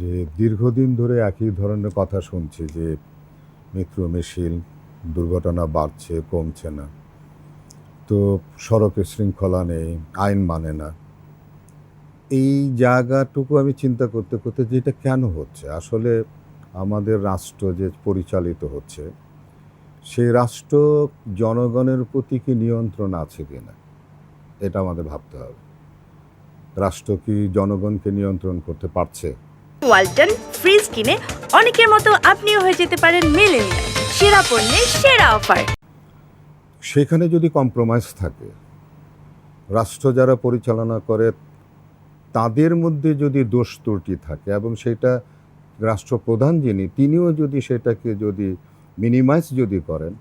যে দীর্ঘদিন ধরে একই ধরনের কথা শুনছি যে মিত্র মিছিল, দুর্ঘটনা বাড়ছে, কমছে না। তো সড়কে শৃঙ্খলা নেই, আইন মানে না। এই জায়গাটুকু আমি চিন্তা করতে করতে যে এটা কেন হচ্ছে? আসলে আমাদের রাষ্ট্র যে পরিচালিত হচ্ছে, সেই রাষ্ট্র জনগণের প্রতি কি নিয়ন্ত্রণ আছে কি না এটা আমাদের ভাবতে হবে। রাষ্ট্র কি জনগণকে নিয়ন্ত্রণ করতে পারছে? ওয়ালটন ফ্রিজ কিনে অনেকের মতো আপনিও হয়ে যেতে পারেন মেলেনিয়া সেরা পণ্যের সেরা অফার। সেখানে যদি কম্প্রোমাইজ থাকে, রাষ্ট্র যারা পরিচালনা করে, তাদের মধ্যে যদি দোষ ত্রুটি থাকে এবং সেটা রাষ্ট্রপ্রধান যিনি, তিনিও যদি সেটাকে যদি মিনিমাইজ যদি করেন,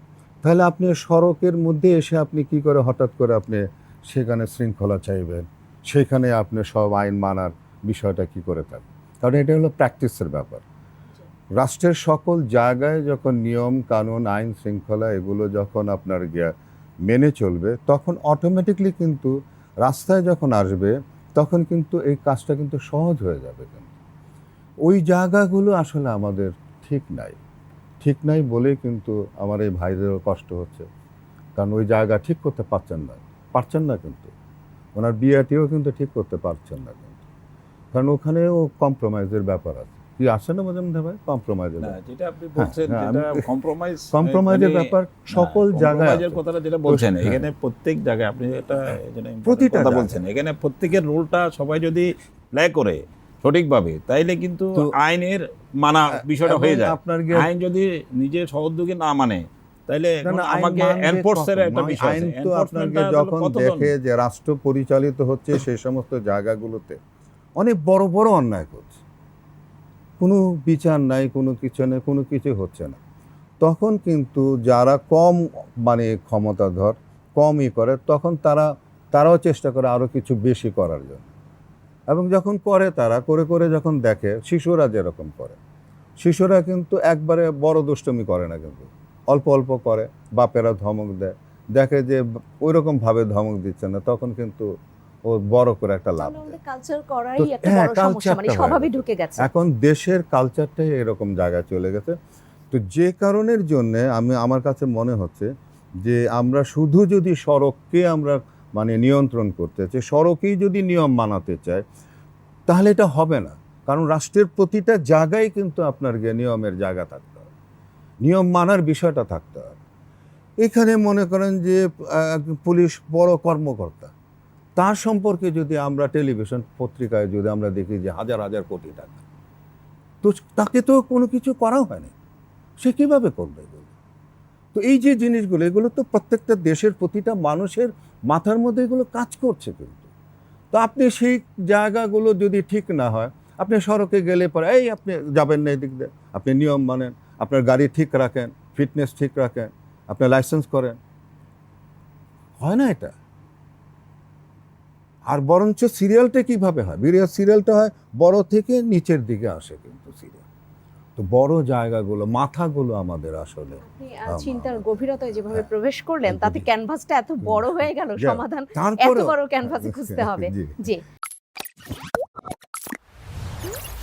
তাহলে আপনি সড়কের মধ্যে এসে আপনি কি করে হঠাৎ করে আপনি সেখানে শৃঙ্খলা চাইবেন? সেখানে আপনি সব আইন মানার বিষয়টা কি করে থাকবে? কারণ এটা হলো প্র্যাকটিসের ব্যাপার। রাষ্ট্রের সকল জায়গায় যখন নিয়ম, কানুন, আইন, শৃঙ্খলা এগুলো যখন আপনার গিয়া মেনে চলবে, তখন অটোমেটিকলি কিন্তু রাস্তায় যখন আসবে, তখন কিন্তু এই কাজটা কিন্তু সহজ হয়ে যাবে কিন্তু। ওই জায়গাগুলো আসলে আমাদের ঠিক নাই। ঠিক নাই বলেই কিন্তু আমার এই ভাইদেরও কষ্ট হচ্ছে। কারণ ওই জায়গা ঠিক করতে পারছেন না। পারছেন না কিন্তু। ওনার বিয়েটিও কিন্তু ঠিক করতে পারছেন না কারণ ওখানেও কম্প্রোমাইজের ব্যাপার আছে। কি আসে না ভাই? কম্প্রোমাইজের যেটা আপনি বলছেন হ্যাঁ, যেটা কম্প্রোমাইজ কম্প্রোমাইজের ব্যাপার সকল জায়গায় কম্প্রোমাইজের কথাটা যেটা বলছেন হ্যাঁ। এখানে প্রত্যেক জায়গায় আপনি এটা প্রতিটা কথা বলছেন এখানে প্রত্যেকের রোলটা সবাই যদি প্লে করে সঠিকভাবে তাইলে কিন্তু আইনের মানা বিষয়টা হয়ে যায়। আপনার আইন যদি নিজে সহযোগী না মানে তাইলে আমাকে এনফোর্সের একটা বিষয় আইন তো আপনাকে যখন দেখে যে রাষ্ট্র পরিচালিত হচ্ছে সেই সমস্ত জায়গাগুলোতে অনেক বড় বড় অন্যায় করছে। কোনো বিচার নাই, কোনো কিছু নেই, কোনো কিছু হচ্ছে না। তখন কিন্তু যারা কম মানে ক্ষমতাধর, কমই করে, তখন তারা, তারাও চেষ্টা করে আরও কিছু বেশি করার জন্য। এবং যখন করে তারা, করে করে যখন দেখে, শিশুরা যেরকম করে। শিশুরা কিন্তু একবারে বড় দুষ্টমি করে না কিন্তু। অল্প অল্প করে, বাপেরা ধমক দেয়। দেখে যে ওই রকম ভাবে ধমক দিচ্ছে না, তখন কিন্তু ও বড় করে একটা লাভ। কালচার করাই একটা হ্যাঁ, বড় সমস্যা মানে স্বভাবে ঢুকে গেছে। এখন দেশের কালচারটাই এরকম জায়গায় চলে গেছে। তো যে কারণের জন্য আমি আমার কাছে মনে হচ্ছে যে আমরা শুধু যদি সড়ককে আমরা মানে নিয়ন্ত্রণ করতে চাই সড়কেই যদি নিয়ম মানাতে চাই তাহলে এটা হবে না। কারণ রাষ্ট্রের প্রতিটা জায়গায় কিন্তু আপনার গিয়ে নিয়মের জায়গা থাকতে হবে। নিয়ম মানার বিষয়টা থাকতে হবে। এখানে মনে করেন যে পুলিশ বড় কর্মকর্তা। তার সম্পর্কে যদি আমরা টেলিভিশন পত্রিকায় যদি আমরা দেখি যে হাজার হাজার কোটি টাকা, তো তাকে তো কোনো কিছু করা হয়নি। সে কীভাবে করবে তো এই যে জিনিসগুলো, এগুলো তো প্রত্যেকটা দেশের প্রতিটা মানুষের মাথার মধ্যে এগুলো কাজ করছে কিন্তু। তো আপনি সেই জায়গাগুলো যদি ঠিক না হয়, আপনি সড়কে গেলে পরে, এই আপনি যাবেন না এদিক দিয়ে। আপনি নিয়ম মানেন, আপনার গাড়ি ঠিক রাখেন, ফিটনেস ঠিক রাখেন, আপনার লাইসেন্স করেন। হয় না এটা? আর বরঞ্চ সিরিয়ালটা কীভাবে হয়? বিরিয়াল সিরিয়ালটা হয় বড় থেকে নিচের দিকে আসে কিন্তু সিরিয়াল। তো বড় জায়গাগুলো মাথাগুলো আমাদের আসলে চিন্তার গভীরতায় যেভাবে হ্যাঁ। প্রবেশ করলেন তাতে ক্যানভাসটা এত বড় হয়ে গেল সমাধান এত বড় ক্যানভাসে খুঁজতে হবে। জি।